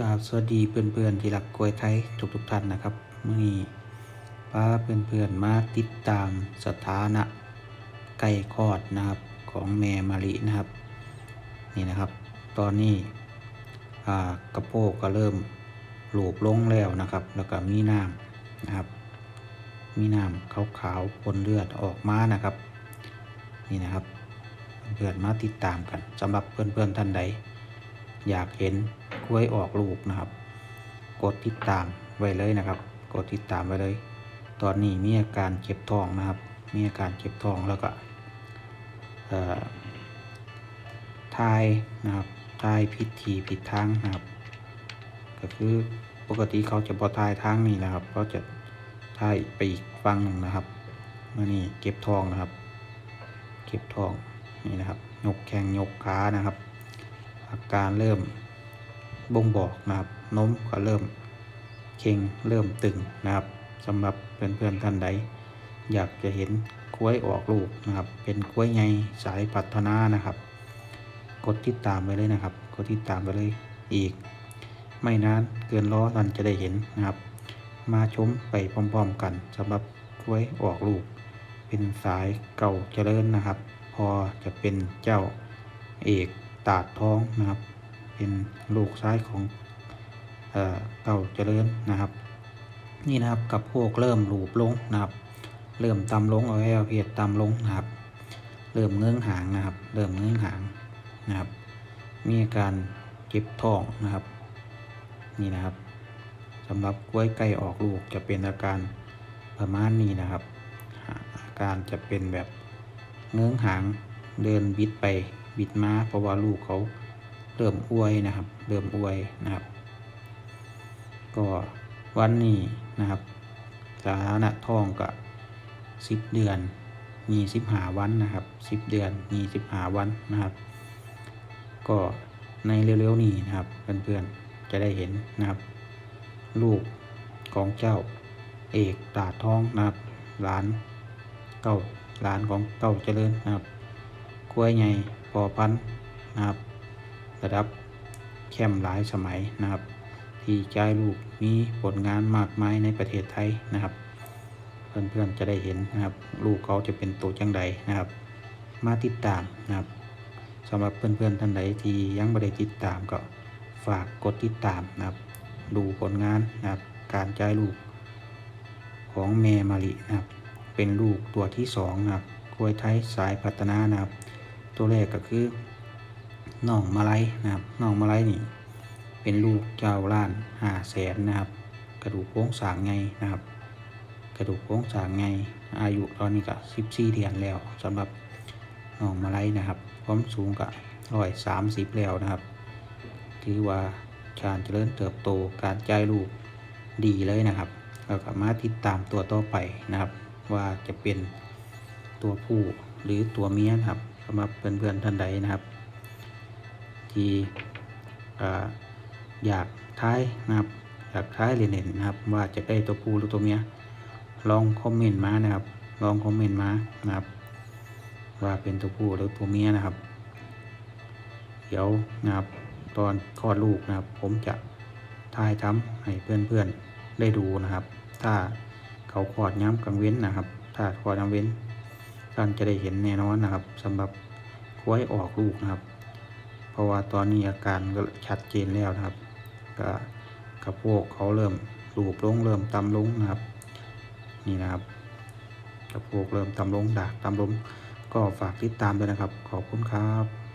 กราบสวัสดีเพื่อนๆที่รักกล้วยไทยทุกๆท่านนะครับมื่อนี้พาเพื่อนๆมาติดตามสถานะไก่คลอดนะครับของแม่มารินะครับนี่นะครับ ตอนนี้กระโปงก็เริ่มหลูบลงแล้วนะครับ แล้วก็มีน้ำนะครับ มีน้ำขาวๆปนเลือดออกมานะครับ นี่นะครับ เพื่อนๆมาติดตามกันสำหรับเพื่อนๆท่านใด อยากเห็น กล้วยออกลูกนะครับ กดติดตามไว้เลยนะครับ กดติดตามไว้เลย ตอนนี้มีอาการเจ็บทองนะครับ มีอาการเจ็บทองแล้วก็ทายนะครับทายผิดทีผิดทางนะครับ ก็คือปกติเขาจะบอทายทางนี้นะครับเขาจะทายไปอีกฝั่งหนึ่งนะครับมื่อนี้เก็บทองนะครับ เก็บทองนี่นะครับยกแข้งยกขานะครับ อาการเริ่ม บ่งบอกนะครับนมก็เริ่มเข่งเริ่มตึงนะครับสำหรับเพื่อนๆท่านใด อยากจะเห็นกล้วยออกลูกนะครับ เป็นกล้วยไงสายพัฒนานะครับ กดติดตามไปเลยนะครับ กดติดตามไปเลยอีก ไม่นานเกินล้อท่านจะได้เห็นนะครับ มาชมไปพร้อมๆกันสำหรับกล้วยออกลูก เป็นสายเก่าเจริญนะครับ พอจะเป็นเจ้าเอกตาดท้องนะครับ เป็นลูกซ้ายของเอเก่าเจริญนะครับ นี่นะครับกับพวกเริ่มหลูบลงนะครับ เริ่มตำลงเอาไว้เอาเพจตำลงนะครับ เริ่มเงื้องหางนะครับ เริ่มเงื้องหางนะครับ มีอาการเจ็บท้องนะครับ นี่นะครับสำหรับกล้วยไก่ออกลูกจะเป็นอาการประมาณนี้นะครับ อาการจะเป็นแบบเงื้องหางเดินบิดไปบิดมาเพราะว่าลูกเขา เริ่มอวยนะครับ เริ่มอวยนะครับ ก็วันนี้นะครับสถานะทองก็สิบเดือนมีสิบหาวันนะครับสิบเดือนมีสิบหาวันนะครับ ก็ในเร็วๆนี้นะครับเพื่อนๆจะได้เห็นนะครับ ลูกของเจ้าเอกตาทองนะครับหลานเก้าหลานของเก้าเจริญนะครับกล้วยใหญ่พอพันนะครับ ระดับแคมหลายสมัยนะครับ ที่ใจายลูกมีผลงานมากมายในประเทศไทยนะครับ เพื่อนๆจะได้เห็นนะครับ ลูกเขาจะเป็นตัวจังใดนะครับ มาติดตามนะครับสำหรับเพื่อนๆท่านใดที่ยังไม่ได้ติดตามก็ฝากกดติดตามนะครับ ดูผลงานนะครับ การจ่ายลูกของเมมารินะครับ เป็นลูกตัวที่สองนะครับกล้วยไทยสายพัฒนานะครับ ตัวแรกก็คือ น้องมาลัยนะครับน้องมาลัยนี่ เป็นลูกเจ้าล้านห้าแสนนะครับ กระดูกโค้งสางไงนะครับ กระดูกโค้งสางไงอายุตอนนี้ก็สิบสี่เดือนแล้วสำหรับน้องมาลัยนะครับความสูงก็ร้อยสามสิบแล้วนะครับ ถือว่าการเจริญเติบโตการจ่ายลูกดีเลยนะครับแล้วก็มาติดตามตัวต่อไปนะครับ ว่าจะเป็นตัวผู้หรือตัวเมียนะครับสำหรับเพื่อนๆท่านใดนะครับ ที่อยากท้ายนะครับอยากท้ายเรียนๆนะครับ ว่าจะได้ตัวผู้หรือตัวเมียลองคอมเมนต์มานะครับ ลองคอมเมนต์มานะครับ ว่าเป็นตัวผู้หรือตัวเมียนะครับ เดี๋ยวนะครับตอนคลอดลูกนะครับ ผมจะทายทำให้เพื่อนๆได้ดูนะครับ ถ้าเขาคลอดย้ำกลางเว้นนะครับ ถ้าคลอดย้ำเว้นท่านจะได้เห็นแน่นอนนะครับสำหรับควายออกลูกนะครับ เพราะว่าตอนนี้อาการก็ชัดเจนแล้วนะครับก็กระโปงเขาเริ่มรูปลงเริ่มต่ำลงนะครับ นี่นะครับกระโปงเริ่มต่ำลงดากต่ำลงก็ฝากติดตามด้วยนะครับ ขอบคุณครับ